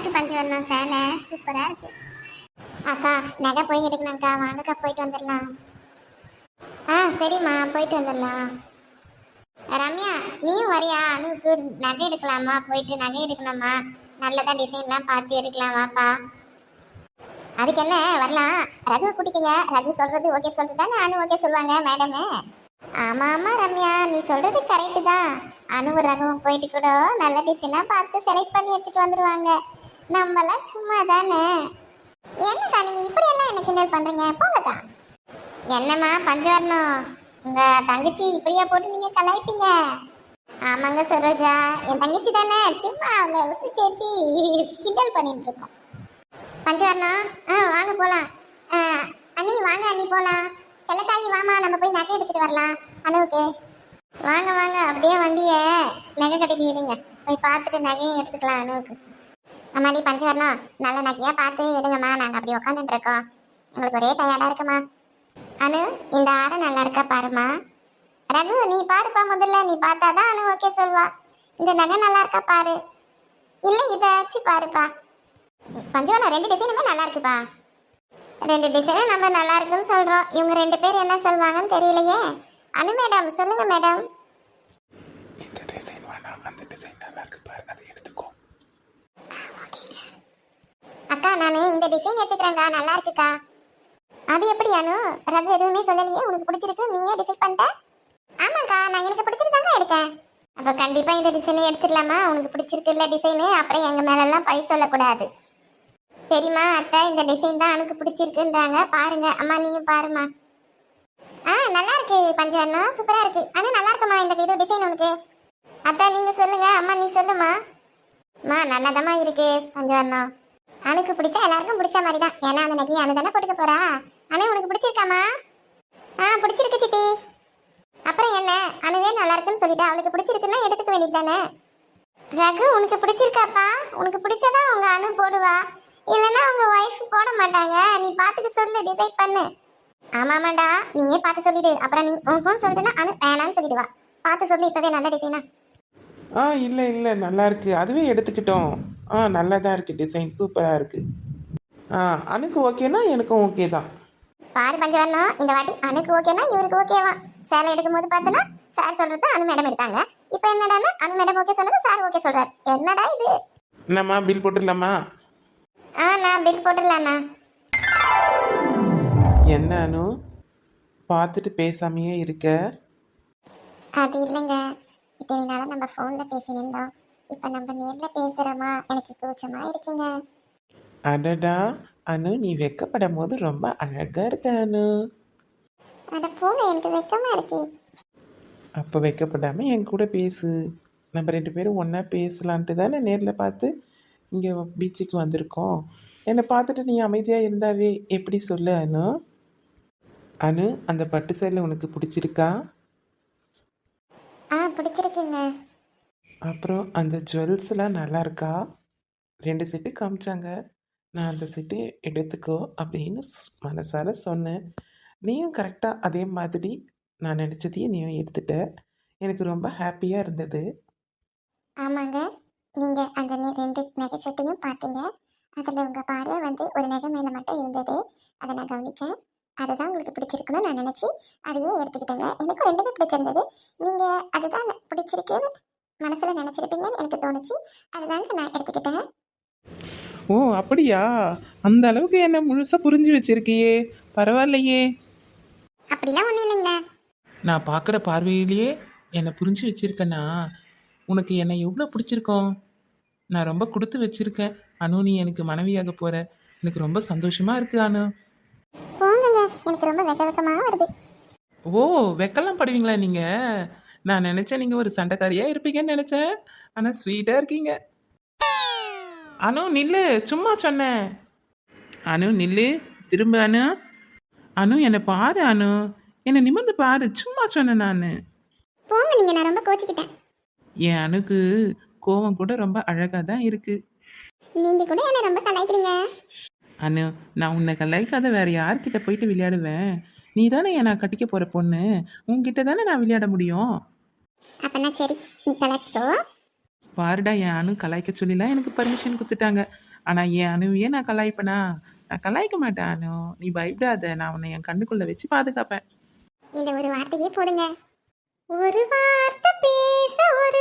இருக்கு பஞ்சவர்ணம் சேலை. சூப்பரா இருக்கு. அக்கா நகை போய் எடுக்கணும்க்கா. வாங்கக்கா போயிட்டு வந்துடலாம். ஆ சரிம்மா. போயிட்டு வந்துடலாம். ரம்யா நீயும் வரியா? அனுக்கு நகை எடுக்கலாமா? போயிட்டு நகை எடுக்கணுமா? நல்லதா டிசைன்லாம் பார்த்து எடுக்கலாம். வாப்பா. அதுக்கு என்ன? வரலாம். ரகு கூட்டிக்கங்க. ரகு சொல்றது ஓகே சொல்றது தானே அனு ஓகே சொல்லுவாங்க மேடமே. ஆமா ஆமா ரம்யா. நீ சொல்றது கரெக்டு தான். அனுவும் ரகுவும் போயிட்டு கூட நல்ல டிசைனா பார்த்து செலக்ட் பண்ணி எடுத்துட்டு வந்துருவாங்க. நம்மலாம் சும்மா தானே என்னக்கா நீங்க இப்படி எல்லாம் என்ன கிண்டல் பண்றீங்க? போங்கக்கா. என்னம்மா பஞ்சவரணம்? உங்க தங்கச்சி இப்படியா போட்டு நீங்க கலாய்ப்பீங்க? ஆமாங்க சரோஜா. என் தங்கச்சி தானே? சும்மா அவளை உசு கேட்டி கிண்டல் பண்ணிட்டு இருக்கோம். பஞ்சவரணம்? ஆ வாங்க போலாம். ஆ, அண்ணி வாங்க அண்ணி போலாம். செல்லத்தாயி வாமா நம்ம போய் நகை எடுத்துட்டு வரலாம். அனுவுக்கு. வாங்க வாங்க. அப்படியே வண்டியை நகை கட்டிட்டு விடுங்க. போய் பார்த்துட்டு நகையும் எடுத்துக்கலாம் அனுவுக்கு. அம்மாடி பஞ்சவர்ணம் நல்ல நகையா பார்த்து எடுங்கம்மா. நாங்கள் அப்படி உட்காந்துட்டு இருக்கோம். உங்களுக்கு ஒரே டயர்டாக இருக்குமா? அனு இந்த ஆரம் நல்லா இருக்கா பாருமா ரகு நீ பாருப்பா முதல்ல. நீ பார்த்தா தான் அனு ஓகே சொல்வா இந்த நகை நல்லா இருக்கா பாரு. இல்லை இதாச்சும் பாருப்பா. பஞ்சவனம் ரெண்டு டிசைனுமே நல்லா இருக்குப்பா. ரெண்டு டிசைனும் நம்ம நல்லா இருக்குன்னு சொல்றோம். இவங்க ரெண்டு பேர் என்ன சொல்வாங்கன்னு தெரியலையே. அனு மேடம் சொல்லுங்க மேடம். இந்த டிசைன் வேணாம். அந்த டிசைன் நல்லா இருக்கு பாரு. அதை எடுத்துக்கோ அக்கா நான் இந்த டிசைன் எடுத்துக்கிறேன்க்கா. நல்லா இருக்குக்கா. அது எப்படி அனு? ரகு எதுவுமே சொல்லலையே? உனக்கு பிடிச்சிருக்கு? நீயே டிசைட் பண்ணிட்ட? ஆமாக்கா நான் எனக்கு பிடிச்சிருக்காங்க எடுத்தேன். அப்போ கண்டிப்பாக இந்த டிசைனே எடுத்துடலாமா? உனக்கு பிடிச்சிருக்குல்ல டிசைனு அப்புறம் எங்கள் மேலெல்லாம் பழி சொல்லக்கூடாது. சரிம்மா அத்தை இந்த டிசைன் தான் எனக்கு பிடிச்சிருக்குன்றாங்க. பாருங்க. அம்மா நீயும் பாருமா ஆ நல்லா இருக்கு பஞ்சவர்ணம் சூப்பராக இருக்கு. ஆனால் நல்லா இருக்குமா இந்த இது டிசைன் உனக்கு? அத்தை நீங்கள் சொல்லுங்க. அம்மா நீ சொல்லுமா. அம்மா நல்லாதாம்மா இருக்கு பஞ்சவர்ணம் அணுக்கு பிடிச்சா எல்லாருக்கும் பிடிச்ச மாதிரி தான் ஏன்னா அந்த நகையை அணு தானே போட்டுக்க போறா? அணு உனக்கு பிடிச்சிருக்காமா? ஆ பிடிச்சிருக்கு சித்தி. அப்புறம் என்ன? அணுவே நல்லா இருக்குன்னு சொல்லிட்டா. அவளுக்கு பிடிச்சிருக்குன்னா எடுத்துக்க வேண்டியது தானே? ரகு உனக்கு பிடிச்சிருக்காப்பா? உனக்கு பிடிச்சதா உங்க அணு போடுவா? இல்லைன்னா உங்க ஒய்ஃப் போட மாட்டாங்க. நீ பார்த்துக்க சொல்லு டிசைட் பண்ணு. ஆமாமாடா நீயே பார்த்து சொல்லிடு. அப்புறம் நீ உன் சொல்லிட்டுனா அனு வேணான்னு சொல்லிடுவா. பார்த்து சொல்லு இப்பவே நல்ல டிசைனா ஆ இல்லை இல்லை. நல்லா இருக்கு. அதுவே எடுத்துக்கிட்டோம். ஆ நல்லா தான் இருக்கு டிசைன் சூப்பராக இருக்கு. ஆ அனுக்கு ஓகேனா எனக்கும் ஓகே தான். பாரு பஞ்சவர்ணம் இந்த வாட்டி அனுக்கு ஓகேனா இவருக்கு ஓகேவா சேலை எடுக்கும் போது பார்த்தனா சார் சொல்றது அனு மேடம் எடுத்தாங்க. இப்போ என்னடான்னா அனு மேடம் ஓகே சொன்னது சார் ஓகே சொல்றாரு. என்னடா இது? என்னம்மா பில் போட்டுடலாமா? ஆ நான் பில் போட்டுடலாண்ணா என்ன அனு? பார்த்துட்டு பேசாமையே இருக்க? அது இல்லைங்க. இத்தனை நாளா நம்ம ஃபோனில் பேசினிருந்தோம். இப்போ நம்ம நேரில் பேசுகிறோமா எனக்கு கூச்சமாக இருக்குங்க. அடடா அனு நீ வெக்கப்படும் போது ரொம்ப அழகா இருக்க அனு. அட போங்க எனக்கு வெக்கமாக இருக்கு. அப்போ வெக்கப்படாம என் கூட பேசு. நம்ம ரெண்டு பேரும் ஒன்றா பேசலான்ட்டு தானே நேரில் பார்த்து இங்கே பீச்சுக்கு வந்திருக்கோம். என்னை பார்த்துட்டு நீ அமைதியாக இருந்தாவே எப்படி சொல்லு அனு? அனு அந்த பட்டு சேலை உனக்கு பிடிச்சிருக்கா? ஆ பிடிச்சிருக்குங்க. அப்புறம் அந்த ஜுவல்ஸ்லாம் நல்லா இருக்கா ரெண்டு செட்டு காமிச்சாங்க. நான் அந்த செட்டு எடுத்துக்கோ அப்படின்னு ஸ்- மனசார சொன்னேன். நீயும் கரெக்டாக அதே மாதிரி நான் நினச்சதையும் நீயும் எடுத்துட்ட. எனக்கு ரொம்ப ஹாப்பியாக இருந்தது. ஆமாங்க. நீங்கள் அந்த ரெண்டு நகை செட்டையும் பார்த்தீங்க அதில் உங்கள் பார்வை வந்து ஒரு நகை மேலே மட்டும் இருந்தது. அதை நான் கவனித்தேன் அதுதான் உங்களுக்கு பிடிச்சிருக்குன்னு நான் நினச்சி அதையே எடுத்துக்கிட்டேங்க. எனக்கும் ரெண்டுமே பிடிச்சிருந்தது. நீங்கள் அதுதான் பிடிச்சிருக்குன்னு மனசில் நினச்சிருப்பீங்கன்னு எனக்கு தோணுச்சு. அதுதாங்க நான் எடுத்துக்கிட்டேன். ஓ அப்படியா? அந்த அளவுக்கு என்ன முழுசாக புரிஞ்சு வச்சிருக்கியே? பரவாயில்லையே. அப்படிலாம் ஒன்றும் இல்லைங்க. நான் பார்க்குற பார்வையிலேயே என்னை புரிஞ்சு வச்சிருக்கேன்னா உனக்கு என்னை எவ்வளோ பிடிச்சிருக்கோம்? நான் ரொம்ப கொடுத்து வச்சிருக்கேன். அனு நீ எனக்கு மனைவியாக போகிற எனக்கு ரொம்ப சந்தோஷமாக இருக்கு அனு. போங்கங்க. எனக்கு ரொம்ப வெக்க வெக்கமாக வருது. ஓ வெக்கலாம் படுவீங்களா நீங்கள் நான் நினச்சேன் நீங்கள் ஒரு சண்டைக்காரியாக இருப்பீங்கன்னு நினச்சேன். ஆனால் ஸ்வீட்டாக இருக்கீங்க. அனு நில்லு. சும்மா சொன்னேன். அனு நில்லு. திரும்ப அனு. அனு என்னை பாரு அனு. என்னை நிமிர்ந்து பாரு. சும்மா சொன்னேன் நான். போங்க நீங்கள் நான் ரொம்ப கோச்சிக்கிட்டேன். என் அணுக்கு கோவம் கூட ரொம்ப அழகாக தான் இருக்குது நீங்கள் கூட என்னை ரொம்ப கலாய்க்கிறீங்க? அனு நான் உன்னை கலாய்க்காத வேற யார்கிட்ட போயிட்டு விளையாடுவேன்? நீ தானே நான் கட்டிக்க போகிற பொண்ணு? உன்கிட்ட தானே நான் விளையாட முடியும்? அப்போனா சரி நீ பாருடா என் அணு கலாய்க்க சொல்லிலாம் எனக்கு பர்மிஷன் கொடுத்துட்டாங்க. ஆனால் என் அணுவையே நான் கலாய்ப்பேனா? நான் கலாய்க்க மாட்டேன் அனு. நீ பயப்படாத நான் உன்னை என் கண்ணுக்குள்ளே வச்சு பாதுகாப்பேன். இந்த ஒரு வார்த்தையே போடுங்க. ஒரு வார்த்தை பேச ஒரு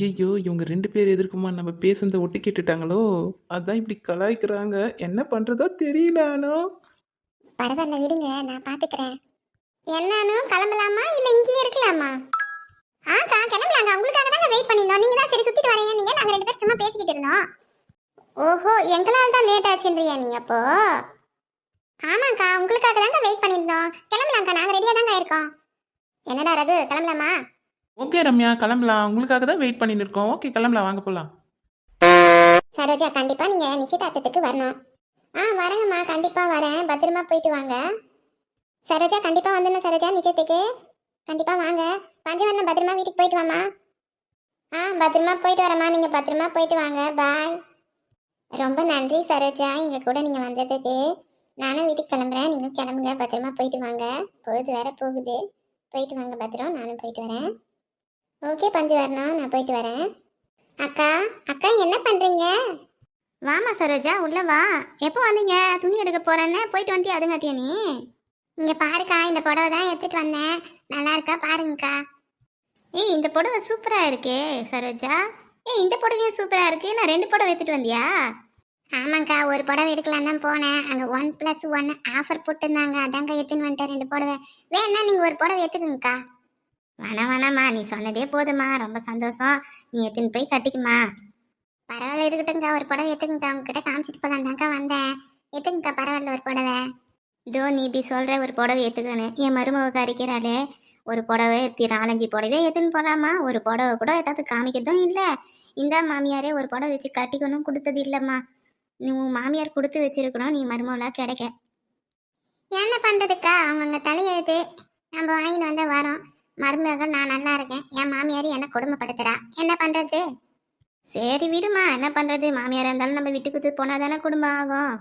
ஐயையோ இவங்க ரெண்டு பேர் எதிர்க்குமா நம்ம பேசுனதை ஒட்டி கேட்டுட்டாங்களோ? அதான் இப்படி கலாய்க்கிறாங்க. என்ன பண்ணுறதோ தெரியல அனு. பரவாயில்ல விடுங்க நான் பாத்துக்கிறேன். என்னன்னு கிளம்பலாமா? இல்ல இங்கேயே இருக்கலாமா? ஆக்கா கிளம்பலாங்க. உங்களுக்காக தாங்க வெயிட் பண்ணியிருந்தோம் நீங்க தான் சரி சுத்திட்டு வரீங்க நீங்க நாங்க ரெண்டு பேரும் சும்மா பேசிக்கிட்டு இருந்தோம். ஓஹோ எங்களால தான் லேட் ஆச்சுன்றியா நீ அப்போ? ஆமாக்கா உங்களுக்காக தாங்க வெயிட் பண்ணியிருந்தோம் கிளம்பலாங்க நாங்க ரெடியா தாங்க இருக்கோம். என்னடா ரகு கிளம்பலாமா? ஓகே ரம்யா கிளம்பலாம். உங்களுக்காக தான் வெயிட் பண்ணிட்டு இருக்கோம் ஓகே கிளம்பலாம். வாங்க போகலாம் சரோஜா கண்டிப்பா நீங்க நிச்சயதார்த்தத்துக்கு வரணும். ஆ வரேங்கம்மா. கண்டிப்பா வரேன். பத்திரமா போயிட்டு வாங்க. சரோஜா கண்டிப்பா வந்துடணும் சரோஜா நிச்சயத்துக்கு. கண்டிப்பா வாங்க. பஞ்சவரணம் பத்திரமா வீட்டுக்கு போயிட்டு வாமா ஆ பத்திரமா போயிட்டு வரேம்மா. நீங்க பத்திரமா போயிட்டு வாங்க. பாய் ரொம்ப நன்றி சரோஜா. எங்க கூட நீங்க வந்ததுக்கு. நானும் வீட்டுக்கு கிளம்புறேன். நீங்க கிளம்புங்க. பத்திரமா போயிட்டு வாங்க. பொழுது வேற போகுது. போயிட்டு வாங்க பத்திரம். நானும் போயிட்டு வரேன். ஓகே பஞ்சவரணம் நான் போயிட்டு வரேன். அக்கா அக்கா என்ன பண்றீங்க? வாமா சரோஜா உள்ள வா. எப்போ வந்தீங்க? துணி எடுக்க போறேன்னு. போயிட்டு வந்துட்டு அதுங்காட்டியா நீ? இங்க பாருக்கா இந்த புடவை தான் எடுத்துட்டு வந்தேன். நல்லா இருக்கா பாருங்கக்கா. ஏய் இந்த புடவை சூப்பரா இருக்கே சரோஜா. ஏய் இந்த புடவையும் சூப்பரா இருக்கு. நான் ரெண்டு புடவை எடுத்துட்டு வந்தியா? ஆமாங்க்கா ஒரு புடவை எடுக்கலாம் தான் போனேன். அங்க ஒன் பிளஸ் ஒன் ஆஃபர் போட்டிருந்தாங்க. அதாங்க எடுத்துன்னு வந்துட்டேன் ரெண்டு புடவை. வேணா நீங்க ஒரு புடவை எடுத்துக்கோங்கக்கா. வேணாம் வேணாம்மா நீ சொன்னதே போதுமா ரொம்ப சந்தோஷம். நீ எடுத்துன்னு போய் கட்டிக்குமா பரவாயில்ல இருக்கட்டும்க்கா. ஒரு புடவை எத்துக்குங்கக்கா. உங்ககிட்ட காமிச்சிட்டு போலாம் தான்க்கா வந்தேன். எத்துக்குங்கக்கா பரவாயில்ல ஒரு புடவை. இதோ நீ இப்படி சொல்கிற ஒரு புடவை எத்துக்குன்னு என் மருமக அரிக்கிறாளே ஒரு புடவை எத்தி நாலஞ்சு புடவை எடுத்துன்னு போகிறாமா ஒரு புடவை கூட ஏதாவது காமிக்கிறதும் இல்லை. இந்த மாமியாரே ஒரு புடவை வச்சு கட்டிக்கணும் கொடுத்தது இல்லைம்மா. நீ உன் மாமியார் கொடுத்து வச்சிருக்கணும். நீ மருமகளாக கிடைக்க. என்ன பண்ணுறதுக்கா அவங்கவுங்க தலையெழுத்து நம்ம வாங்கிட்டு வந்தால் வரோம். மருமகள் நான் நல்லா இருக்கேன். என் மாமியார் என்ன கொடுமைப்படுத்துறா. என்ன பண்றது? சரி விடுமா. என்ன பண்றது? மாமியாரா இருந்தாலும் நம்ம விட்டு குத்து போனா தானே குடும்பம் ஆகும்.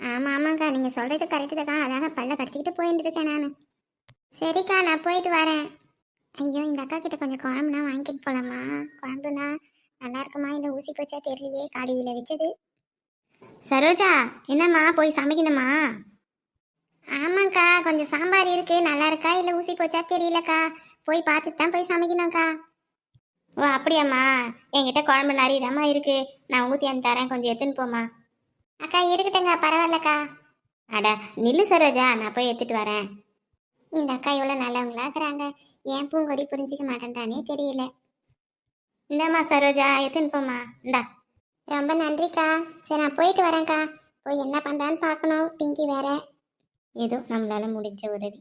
ஆமா ஆமாக்கா நீங்க சொல்றது கரெக்டு தான் அதாங்க பல்ல கடிச்சிக்கிட்டு போயிட்டு இருக்கேன் நான். சரிக்கா நான் போயிட்டு வரேன். ஐயோ இந்த அக்கா கிட்ட கொஞ்சம் குழம்புனா வாங்கிட்டு போலாமா? குழம்புனா நல்லா இருக்குமா? இந்த ஊசி போச்சா தெரியலையே. காடியில வச்சது. சரோஜா என்னம்மா? போய் சமைக்கணுமா? ஆமாக்கா கொஞ்சம் சாம்பார் இருக்கு. நல்லா இருக்கா? இல்ல ஊசி போச்சா? தெரியலக்கா. போய் பார்த்துட்டு தான் போய் சமைக்கணும்க்கா. ஓ அப்படியாம்மா. என்கிட்ட குழம்பு நிறையதாம்மா இருக்கு. நான் ஊற்றி அந்த தரேன். கொஞ்சம் எடுத்துன்னு போம்மா. அக்கா இருக்கட்டுங்க பரவாயில்லக்கா. அட நில்லு சரோஜா. நான் போய் எடுத்துட்டு வரேன். இந்த அக்கா இவ்வளோ நல்லவங்களா இருக்கிறாங்க. ஏன் பூங்கொடி புரிஞ்சிக்க மாட்டேன்றானே தெரியல. இந்தாம்மா சரோஜா. எடுத்துன்னு போம்மா. இந்தா. ரொம்ப நன்றிக்கா. சரி நான் போயிட்டு வரேன்க்கா. போய் என்ன பண்ணுறான்னு பார்க்கணும். பிங்கி வேற. ஏதோ நம்மளால முடிஞ்ச உதவி.